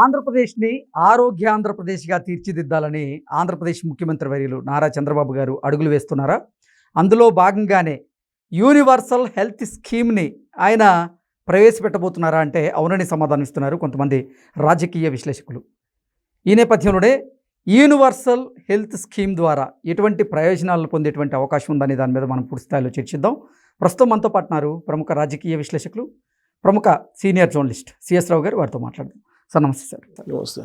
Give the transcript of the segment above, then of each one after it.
ఆంధ్రప్రదేశ్ని ఆరోగ్య ఆంధ్రప్రదేశ్గా తీర్చిదిద్దాలని ఆంధ్రప్రదేశ్ ముఖ్యమంత్రి వర్యులు నారా చంద్రబాబు గారు అడుగులు వేస్తున్నారా? అందులో భాగంగానే యూనివర్సల్ హెల్త్ స్కీమ్ని ఆయన ప్రవేశపెట్టబోతున్నారా అంటే అవునని సమాధానం ఇస్తున్నారు కొంతమంది రాజకీయ విశ్లేషకులు. ఈ నేపథ్యంలోనే యూనివర్సల్ హెల్త్ స్కీమ్ ద్వారా ఎటువంటి ప్రయోజనాలు పొందేటువంటి అవకాశం ఉందనే దాని మీద మనం పూర్తి స్థాయిలో చర్చిద్దాం. ప్రస్తుతం మనతో పాటున్నారు ప్రముఖ రాజకీయ విశ్లేషకులు ప్రముఖ సీనియర్ జర్నలిస్ట్ సిఎస్ రావు గారు వారితో మాట్లాడదాం. సార్ నమస్తే సార్. నమస్తే.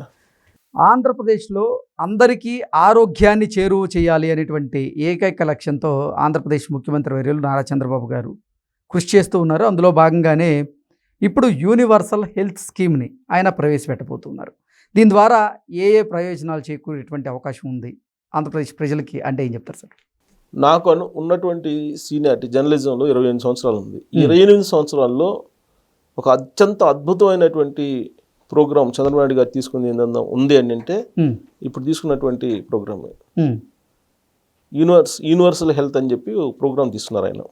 ఆంధ్రప్రదేశ్లో అందరికీ ఆరోగ్యాన్ని చేరువ చేయాలి అనేటువంటి ఏకైక లక్ష్యంతో ఆంధ్రప్రదేశ్ ముఖ్యమంత్రి వర్యులు నారా చంద్రబాబు గారు కృషి చేస్తూ ఉన్నారు. అందులో భాగంగానే ఇప్పుడు యూనివర్సల్ హెల్త్ స్కీమ్ని ఆయన ప్రవేశపెట్టబోతున్నారు. దీని ద్వారా ఏ ఏ ప్రయోజనాలు చేకూరేటువంటి అవకాశం ఉంది? ఆంధ్రప్రదేశ్ ప్రజలకి అంటే ఏం చెప్తారు సార్? నాకు ఉన్నటువంటి సీనియారిటీ జర్నలిజంలో ఇరవై ఎనిమిది సంవత్సరాలు ఉంది. ఇరవై ఎనిమిది సంవత్సరాల్లో ఒక అత్యంత అద్భుతమైనటువంటి ప్రోగ్రామ్ చంద్రబాబు నాయుడు గారు తీసుకుంది ఏందన్నా ఉంది అని అంటే ఇప్పుడు తీసుకున్నటువంటి ప్రోగ్రామ్ యూనివర్స్ యూనివర్సల్ హెల్త్ అని చెప్పి ప్రోగ్రామ్ తీసుకున్నారు ఆయన.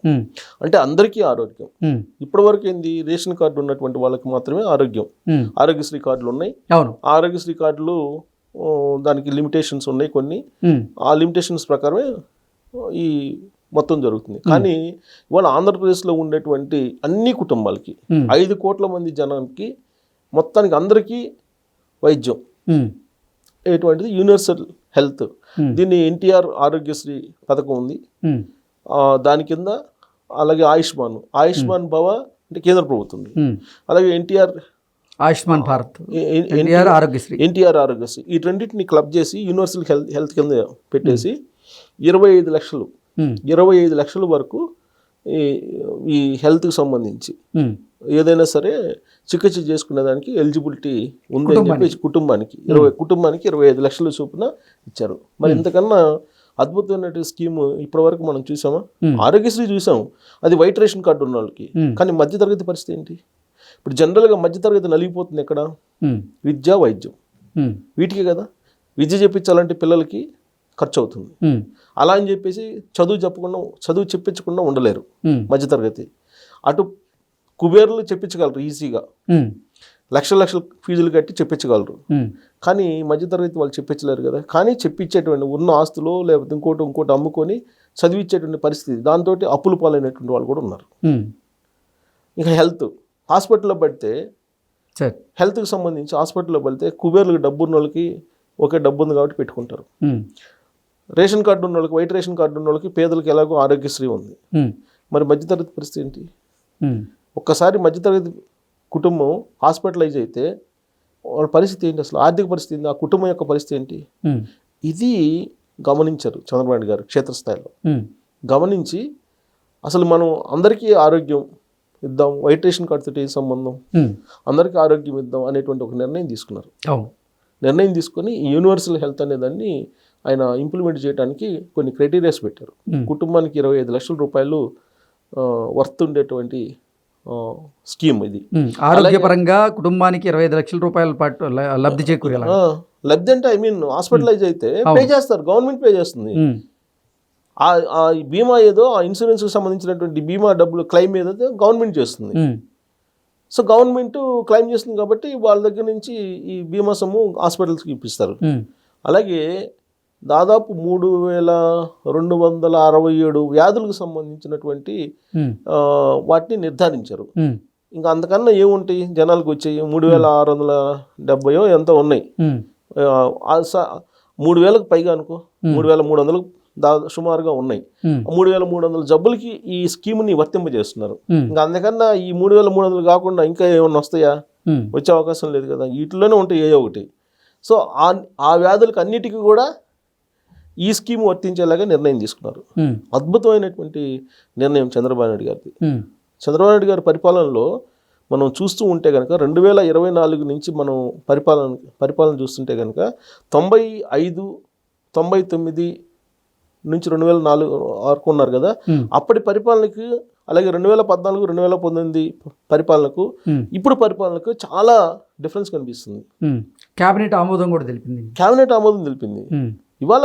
అంటే అందరికీ ఆరోగ్యం. ఉమ్, ఇప్పటివరకు ఏంది? రేషన్ కార్డు ఉన్నటువంటి వాళ్ళకి మాత్రమే ఆరోగ్యం. ఆరోగ్యశ్రీ కార్డులు ఉన్నాయి. ఆరోగ్యశ్రీ కార్డులు దానికి లిమిటేషన్స్ ఉన్నాయి కొన్ని. ఆ లిమిటేషన్స్ ప్రకారమే ఈ మొత్తం జరుగుతుంది. కానీ ఇవాళ ఆంధ్రప్రదేశ్లో ఉండేటువంటి అన్ని కుటుంబాలకి ఐదు కోట్ల మంది జనానికి మొత్తానికి అందరికీ వైద్యం. ఎటువంటిది? Universal health. దీన్ని ఎన్టీఆర్ ఆరోగ్యశ్రీ పథకం ఉంది. దాని కింద అలాగే ఆయుష్మాన్. ఆయుష్మాన్ భవ అంటే కేంద్ర ప్రభుత్వం. అలాగే ఎన్టీఆర్ ఆయుష్మాన్ భారత్. ఎన్టీఆర్ ఆరోగ్యశ్రీ. ఎన్టీఆర్ ఆరోగ్యశ్రీ. ఈ రెండింటిని క్లబ్ చేసి యూనివర్సల్ హెల్త్ హెల్త్ కింద పెట్టేసి ఇరవై ఐదు లక్షలు. ఇరవై ఐదు లక్షల వరకు ఈ ఈ హెల్త్కి సంబంధించి. ఏదైనా సరే చికిత్స చేసుకునే దానికి ఎలిజిబిలిటీ ఉంది అని. చెప్పి కుటుంబానికి. ఇరవై కుటుంబానికి ఇరవై ఐదు లక్షల చొప్పున ఇచ్చారు. మరి ఇంతకన్నా అద్భుతమైన స్కీమ్ ఇప్పటి వరకు మనం చూసామా? ఆరోగ్యశ్రీ చూసాం. అది వైట్ రేషన్ కార్డు ఉన్న వాళ్ళకి. కానీ మధ్యతరగతి పరిస్థితి ఏంటి? ఇప్పుడు జనరల్గా మధ్యతరగతి నలిగిపోతుంది ఎక్కడ? విద్య వైద్యం. వీటికి కదా? విద్య చెప్పించాలంటే పిల్లలకి ఖర్చు అవుతుంది అలా అని చెప్పేసి చదువు చెప్పకుండా చదువు చెప్పించకుండా ఉండలేరు మధ్యతరగతి. అటు కుబేర్లు చెప్పించగలరు ఈజీగా. లక్షల లక్షల ఫీజులు కట్టి చెప్పించగలరు. కానీ మధ్యతరగతి వాళ్ళు చెప్పించలేరు కదా. కానీ చెప్పించేటువంటి ఉన్న ఆస్తులు లేకపోతే ఇంకోటి ఇంకోటి అమ్ముకొని చదివించేటువంటి పరిస్థితి. దాంతో అప్పులు పాలైనటువంటి వాళ్ళు కూడా ఉన్నారు. ఇంకా హెల్త్. హాస్పిటల్లో పడితే హెల్త్కి సంబంధించి హాస్పిటల్లో పడితే కుబేర్లకు డబ్బు ఉన్న వాళ్ళకి ఒకే డబ్బు ఉంది కాబట్టి పెట్టుకుంటారు. రేషన్ కార్డు ఉన్న వాళ్ళకి వైట్ రేషన్ కార్డు ఉన్న వాళ్ళకి పేదలకు ఎలాగో ఆరోగ్యశ్రీ ఉంది. మరి మధ్యతరగతి పరిస్థితి ఏంటి? ఒక్కసారి మధ్యతరగతి కుటుంబం హాస్పిటలైజ్ అయితే వాళ్ళ పరిస్థితి ఏంటి అసలు? ఆర్థిక పరిస్థితి ఏంటి ఆ కుటుంబం యొక్క పరిస్థితి ఏంటి? ఇది గమనించారు చంద్రబాబు నాయుడు గారు క్షేత్రస్థాయిలో. గమనించి అసలు మనం అందరికీ ఆరోగ్యం ఇద్దాం వైట్ రేషన్ కార్డుతో ఏం సంబంధం. అందరికీ ఆరోగ్యం ఇద్దాం అనేటువంటి ఒక నిర్ణయం తీసుకున్నారు. నిర్ణయం తీసుకొని యూనివర్సల్ హెల్త్ అనేదాన్ని ఆయన ఇంప్లిమెంట్ చేయడానికి కొన్ని క్రైటీరియాస్ పెట్టారు. కుటుంబానికి ఇరవై ఐదు లక్షల రూపాయలు వర్త్ ఉండేటువంటి స్కీమ్ ఇది. ఆరోగ్యపరంగా కుటుంబానికి ఇరవై ఐదు లక్షల రూపాయల పాటు లబ్ధి చేకూరేలా? లబ్ధి అంటే ఐ మీన్ హాస్పిటలైజ్ అయితే పే చేస్తారు గవర్నమెంట్ పే చేస్తుంది. ఆ బీమా ఏదో ఆ ఇన్సూరెన్స్కి సంబంధించినటువంటి బీమా డబ్బులు క్లెయిమ్ ఏదైతే గవర్నమెంట్ చేస్తుంది. సో గవర్నమెంట్ క్లెయిమ్ చేస్తుంది కాబట్టి వాళ్ళ దగ్గర నుంచి ఈ బీమా సొమ్ము హాస్పిటల్స్కి ఇప్పిస్తారు. అలాగే దాదాపు మూడు వేల రెండు వందల అరవై ఏడు వ్యాధులకు సంబంధించినటువంటి వాటిని నిర్ధారించారు. ఇంకా అంతకన్నా ఏముంటాయి? జనాలకు వచ్చాయి. మూడు వేల ఆరు వందల డెబ్బయో ఎంతో ఉన్నాయి. మూడు వేలకు పైగా అనుకో. మూడు వేల మూడు వందలు దా సుమారుగా ఉన్నాయి. మూడు వేల మూడు వందల జబ్బులకి ఈ స్కీమ్ని వర్తింపజేస్తున్నారు. ఇంకా అందుకన్నా ఈ మూడు వేల మూడు వందలు కాకుండా ఇంకా ఏమన్నా వస్తాయా? వచ్చే అవకాశం లేదు కదా. వీటిలోనే ఉంటాయి ఏ ఒకటి. సో ఆ ఆ వ్యాధులకు అన్నిటికీ కూడా ఈ స్కీమ్ వర్తించేలాగా నిర్ణయం తీసుకున్నారు. అద్భుతమైనటువంటి నిర్ణయం చంద్రబాబు నాయుడు గారిది. చంద్రబాబు నాయుడు గారి పరిపాలనలో మనం చూస్తూ ఉంటే కనుక రెండు వేల ఇరవై నాలుగు నుంచి మనం పరిపాలన పరిపాలన చూస్తుంటే కనుక తొంభై ఐదు తొంభై తొమ్మిది నుంచి రెండు వేల నాలుగు వరకు ఉన్నారు కదా. అప్పటి పరిపాలనకు అలాగే రెండు వేల పద్నాలుగు రెండు వేల పంతొమ్మిది పరిపాలనకు ఇప్పుడు పరిపాలనకు చాలా డిఫరెన్స్ కనిపిస్తుంది. కేబినెట్ ఆమోదం కూడా తెలిపింది. కేబినెట్ ఆమోదం తెలిపింది. ఇవాళ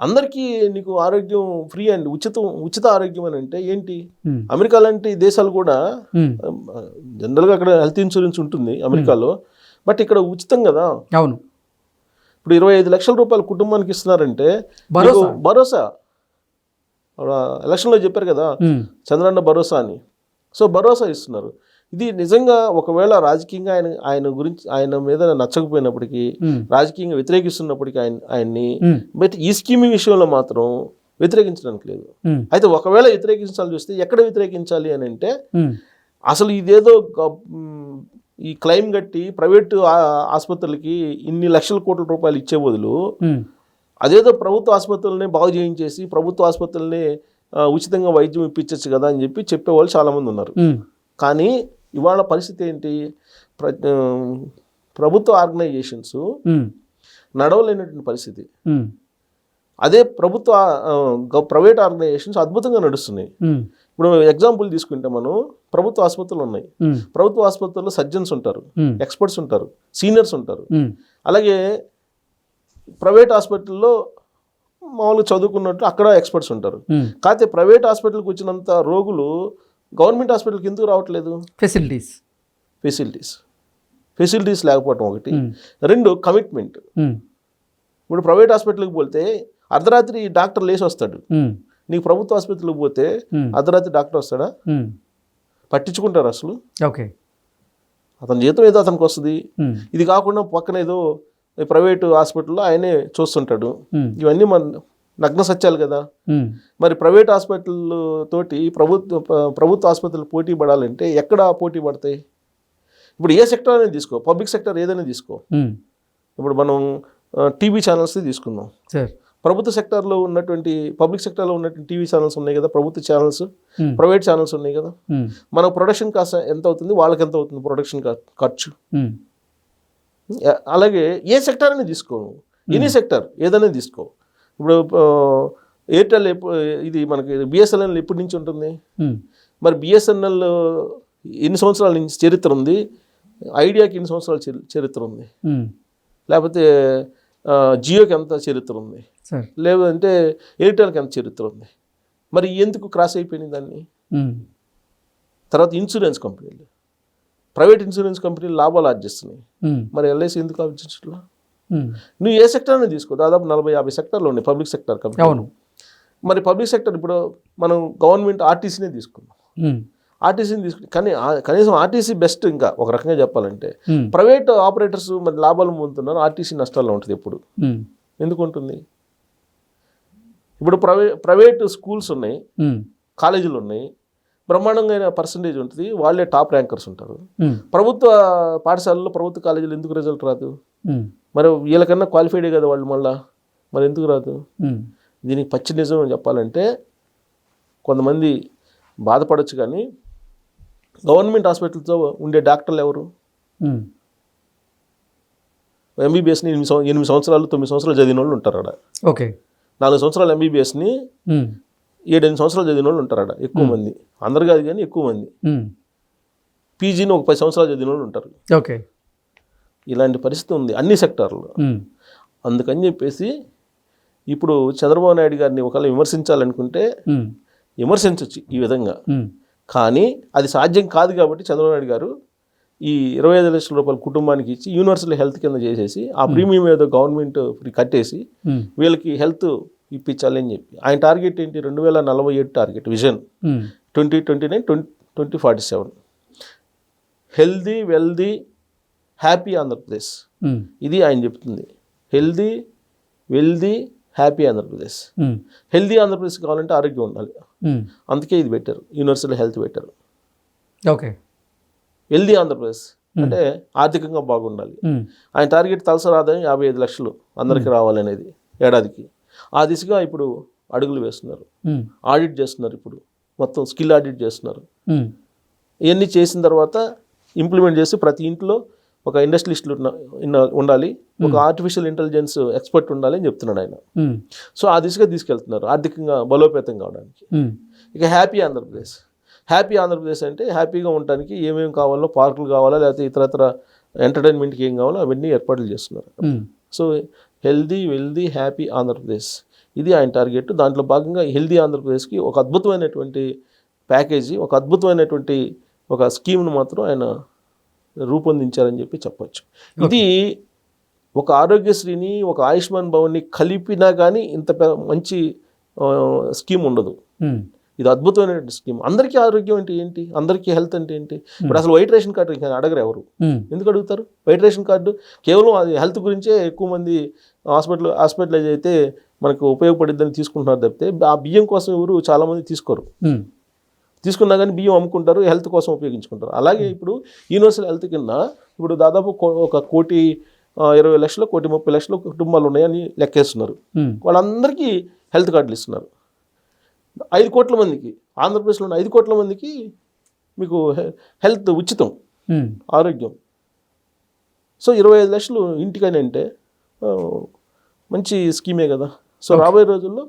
అందరికీ నీకు ఆరోగ్యం ఫ్రీ అండ్ ఉచితం ఉచిత ఆరోగ్యం అని అంటే ఏంటి? అమెరికా లాంటి దేశాలు కూడా జనరల్గా అక్కడ హెల్త్ ఇన్సూరెన్స్ ఉంటుంది అమెరికాలో. బట్ ఇక్కడ ఉచితం కదా? అవును. ఇప్పుడు ఇరవై ఐదు లక్షల రూపాయలు కుటుంబానికి ఇస్తున్నారంటే భరోసా. ఎలక్షన్లో చెప్పారు కదా చంద్రన్న భరోసా అని. సో భరోసా ఇస్తున్నారు. ఇది నిజంగా ఒకవేళ రాజకీయంగా ఆయన ఆయన గురించి ఆయన మీద నచ్చకపోయినప్పటికీ రాజకీయంగా వ్యతిరేకిస్తున్నప్పటికీ ఆయన ఆయన్ని బట్ ఈ స్కీమింగ్ విషయంలో మాత్రం వ్యతిరేకించడానికి లేదు. అయితే ఒకవేళ వ్యతిరేకించాలి చూస్తే ఎక్కడ వ్యతిరేకించాలి అని అంటే అసలు ఇదేదో ఈ క్లెయిమ్ కట్టి ప్రైవేటు ఆసుపత్రులకి ఇన్ని లక్షల కోట్ల రూపాయలు ఇచ్చే బదులు అదేదో ప్రభుత్వ ఆసుపత్రులని బాగు చేయించేసి ప్రభుత్వ ఆసుపత్రుల్ని ఉచితంగా వైద్యం ఇప్పించచ్చు కదా అని చెప్పి చెప్పేవాళ్ళు చాలామంది ఉన్నారు. కానీ ఇవాళ పరిస్థితి ఏంటి? ప్రభుత్వ ఆర్గనైజేషన్స్ నడవలేనటువంటి పరిస్థితి. అదే ప్రభుత్వ ప్రైవేట్ ఆర్గనైజేషన్స్ అద్భుతంగా నడుస్తున్నాయి. ఇప్పుడు ఎగ్జాంపుల్ తీసుకుంటే మనం ప్రభుత్వ ఆసుపత్రులు ఉన్నాయి. ప్రభుత్వ ఆసుపత్రుల్లో సర్జన్స్ ఉంటారు. ఎక్స్పర్ట్స్ ఉంటారు. సీనియర్స్ ఉంటారు. అలాగే ప్రైవేట్ హాస్పిటల్లో మామూలుగా చదువుకున్నట్టు అక్కడ ఎక్స్పర్ట్స్ ఉంటారు. కాకపోతే ప్రైవేట్ హాస్పిటల్కి వచ్చినంత రోగులు గవర్నమెంట్ హాస్పిటల్కి ఎందుకు రావట్లేదు? ఫెసిలిటీస్ ఫెసిలిటీస్ ఫెసిలిటీస్ లేకపోవటం ఒకటి. ఉమ్, రెండు కమిట్మెంట్ ఉమ్, ఇప్పుడు ప్రైవేట్ హాస్పిటల్కి పోతే అర్ధరాత్రి డాక్టర్ లేచి వస్తాడు. ఉమ్, నీకు ప్రభుత్వ హాస్పిటల్కి పోతే అర్ధరాత్రి డాక్టర్ వస్తాడా? పట్టించుకుంటారు అసలు. ఓకే అతని జీతం ఏదో అతనికి వస్తుంది. ఇది కాకుండా పక్కన ఏదో ప్రైవేటు హాస్పిటల్లో ఆయనే చూస్తుంటాడు. ఇవన్నీ మన నగ్న సత్యాలు కదా. మరి ప్రైవేట్ హాస్పిటల్ తోటి ప్రభుత్వ ప్ర- ప్రభుత్వ ఆసుపత్రులు పోటీ పడాలంటే ఎక్కడ పోటీ పడతాయి? ఇప్పుడు ఏ సెక్టర్ అనేది తీసుకో పబ్లిక్ సెక్టర్ ఏదైనా తీసుకో. ఇప్పుడు మనం టీవీ ఛానల్స్ తీసుకుందాం. ప్రభుత్వ సెక్టార్లో ఉన్నటువంటి పబ్లిక్ సెక్టార్లో ఉన్నటువంటి టీవీ ఛానల్స్ ఉన్నాయి కదా ప్రభుత్వ ఛానల్స్. ప్రైవేట్ ఛానల్స్ ఉన్నాయి కదా. మన ప్రొడక్షన్ కాస్ట్ ఎంత అవుతుంది వాళ్ళకి ఎంత అవుతుంది ప్రొడక్షన్ ఖర్చు? అలాగే ఏ సెక్టార్ అనేది తీసుకో ఎనీ సెక్టర్ ఏదైనా తీసుకో. ఇప్పుడు ఎయిర్టెల్ ఇది మనకి బిఎస్ఎన్ఎల్ ఎప్పటి నుంచి ఉంటుంది? మరి బిఎస్ఎన్ఎల్ ఎన్ని సంవత్సరాల నుంచి చరిత్ర ఉంది? ఐడియాకి ఎన్ని సంవత్సరాల చరి- చరిత్ర ఉంది? లేకపోతే జియోకి ఎంత చరిత్ర ఉంది? లేదంటే ఎయిర్టెల్కి ఎంత చరిత్ర ఉంది? మరి ఎందుకు క్రాస్ అయిపోయింది దాన్ని? తర్వాత ఇన్సూరెన్స్ కంపెనీలు. ప్రైవేట్ ఇన్సూరెన్స్ కంపెనీలు లాభాలు ఆర్జిస్తున్నాయి. మరి ఎల్ఐసి ఎందుకు ఆర్జించట్లా నువ్వు ఏ సెక్టర్ అనేది తీసుకో? దాదాపు నలభై యాభై సెక్టర్లు ఉన్నాయి పబ్లిక్ సెక్టర్ కంపెనీ. అవును. మరి పబ్లిక్ సెక్టర్ ఇప్పుడు మనం గవర్నమెంట్ ఆర్టీసీనే తీసుకున్నాం ఆర్టీసీని తీసుకు కానీ కనీసం ఆర్టీసీ బెస్ట్ ఇంకా ఒక రకంగా చెప్పాలంటే. ప్రైవేట్ ఆపరేటర్స్ మరి లాభాలు పొందుతున్నారు ఆర్టీసీ నష్టాల్లో ఉంటుంది ఎప్పుడు. ఎందుకు ఉంటుంది ఇప్పుడు ప్రైవే ప్రైవేట్ స్కూల్స్ ఉన్నాయి కాలేజీలు ఉన్నాయి బ్రహ్మాండంగా పర్సంటేజ్ ఉంటుంది. వాళ్ళే టాప్ ర్యాంకర్స్ ఉంటారు. ప్రభుత్వ పాఠశాలల్లో ప్రభుత్వ కాలేజీలు ఎందుకు రిజల్ట్ రాదు? మరి వీళ్ళకన్నా క్వాలిఫైడే కదా వాళ్ళు మళ్ళా? మరి ఎందుకు రాదు? దీనికి పచ్చి నిజం చెప్పాలంటే కొంతమంది బాధపడొచ్చు కానీ గవర్నమెంట్ హాస్పిటల్తో ఉండే డాక్టర్లు ఎవరు? ఎంబీబీఎస్ని ఎనిమిది ఎనిమిది సంవత్సరాలు తొమ్మిది సంవత్సరాలు చదివిన వాళ్ళు ఉంటారు ఆడ ఓకే. నాలుగు సంవత్సరాలు ఎంబీబీఎస్ని ఏడెనిమిది సంవత్సరాలు చదివిన వాళ్ళు ఉంటారు ఎక్కువ మంది. అందరు కాదు కానీ ఎక్కువ మంది. పీజీని ఒక పది సంవత్సరాలు చదివిన వాళ్ళు ఉంటారు. ఓకే. ఇలాంటి పరిస్థితి ఉంది అన్ని సెక్టార్లో అందుకని చెప్పేసి ఇప్పుడు చంద్రబాబు నాయుడు గారిని ఒకవేళ విమర్శించాలనుకుంటే విమర్శించవచ్చు ఈ విధంగా. కానీ అది సాధ్యం కాదు కాబట్టి చంద్రబాబు నాయుడు గారు ఈ ఇరవై ఐదు లక్షల రూపాయల కుటుంబానికి ఇచ్చి యూనివర్సల్ హెల్త్ కింద చేసేసి ఆ ప్రీమియం ఏదో గవర్నమెంట్ కట్టేసి వీళ్ళకి హెల్త్ ఇప్పించాలి అని చెప్పి. ఆయన టార్గెట్ ఏంటి? రెండు వేల నలభై ఏడు target vision. Twenty twenty nine twenty twenty forty seven. Healthy wealthy happy Andhra Pradesh. ఇది ఆయన చెప్తుంది. Healthy wealthy happy Andhra Pradesh. Healthy Andhra Pradesh కావాలంటే ఆరోగ్యం ఉండాలి. అందుకే ఇది పెట్టారు యూనివర్సల్ హెల్త్ పెట్టారు ఓకే. హెల్దీ ఆంధ్రప్రదేశ్ అంటే ఆర్థికంగా బాగుండాలి. ఆయన టార్గెట్ తలసరి ఆదాయం యాభై ఐదు లక్షలు అందరికీ రావాలనేది ఏడాదికి. ఆ దిశగా ఇప్పుడు అడుగులు వేస్తున్నారు. ఆడిట్ చేస్తున్నారు ఇప్పుడు. మొత్తం స్కిల్ ఆడిట్ చేస్తున్నారు. ఇవన్నీ చేసిన తర్వాత ఇంప్లిమెంట్ చేసి ప్రతి ఇంట్లో ఒక ఇండస్ట్రియలిస్టులు ఉండాలి. ఒక ఆర్టిఫిషియల్ ఇంటెలిజెన్స్ ఎక్స్పర్ట్ ఉండాలి అని చెప్తున్నాడు ఆయన. సో ఆ దిశగా తీసుకెళ్తున్నారు ఆర్థికంగా బలోపేతం కావడానికి ఇక హ్యాపీ ఆంధ్రప్రదేశ్. హ్యాపీ ఆంధ్రప్రదేశ్ అంటే హ్యాపీగా ఉండడానికి ఏమేమి కావాలో పార్కులు కావాలా లేకపోతే ఇతరత్ర ఎంటర్టైన్మెంట్కి ఏం కావాలో అవన్నీ ఏర్పాట్లు చేస్తున్నారు. So healthy wealthy happy Andhra Pradesh. ఇది ఆయన టార్గెట్. దాంట్లో భాగంగా హెల్దీ ఆంధ్రప్రదేశ్కి ఒక అద్భుతమైనటువంటి ప్యాకేజీ ఒక అద్భుతమైనటువంటి ఒక స్కీమ్ను మాత్రం ఆయన రూపొందించారని చెప్పి చెప్పొచ్చు. ఇది ఒక ఆరోగ్యశ్రీని ఒక ఆయుష్మాన్ భవన్ని కలిపినా కానీ ఇంత మంచి స్కీమ్ ఉండదు. ఇది అద్భుతమైన స్కీమ్. అందరికీ ఆరోగ్యం అంటే ఏంటి? అందరికీ హెల్త్ అంటే ఏంటి? ఇప్పుడు అసలు వైట్ రేషన్ కార్డు ఇంకా అడగరు ఎవరు. ఎందుకు అడుగుతారు? వైట్ రేషన్ కార్డు కేవలం అది హెల్త్ గురించే ఎక్కువ మంది హాస్పిటల్ హాస్పిటలైజ్ అయితే మనకు ఉపయోగపడిద్దని తీసుకుంటున్నారు తప్పితే ఆ బియ్యం కోసం ఎవరు చాలామంది తీసుకోరు. తీసుకున్నా కానీ బియ్యం అమ్ముకుంటారు హెల్త్ కోసం ఉపయోగించుకుంటారు. అలాగే ఇప్పుడు యూనివర్సల్ హెల్త్ కింద ఇప్పుడు దాదాపు ఒక కోటి ఇరవై లక్షలు కోటి ముప్పై లక్షల కుటుంబాలు ఉన్నాయని లెక్కేస్తున్నారు. వాళ్ళందరికీ హెల్త్ కార్డులు ఇస్తున్నారు. ఐదు కోట్ల మందికి ఆంధ్రప్రదేశ్లో ఉన్న ఐదు కోట్ల మందికి మీకు హెల్త్ ఉచితం. ఆరోగ్యం. సో ఇరవై ఐదు లక్షలు ఇంటికని అంటే మంచి స్కీమే కదా. సో రాబోయే రోజుల్లో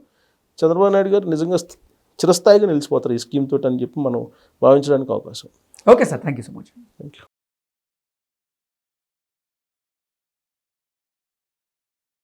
చంద్రబాబు నాయుడు గారు నిజంగా స్థి- చిరస్థాయిగా నిలిచిపోతారు ఈ స్కీమ్ తోటి అని చెప్పి మనం భావించడానికి అవకాశం. Okay sir thank you so much thank you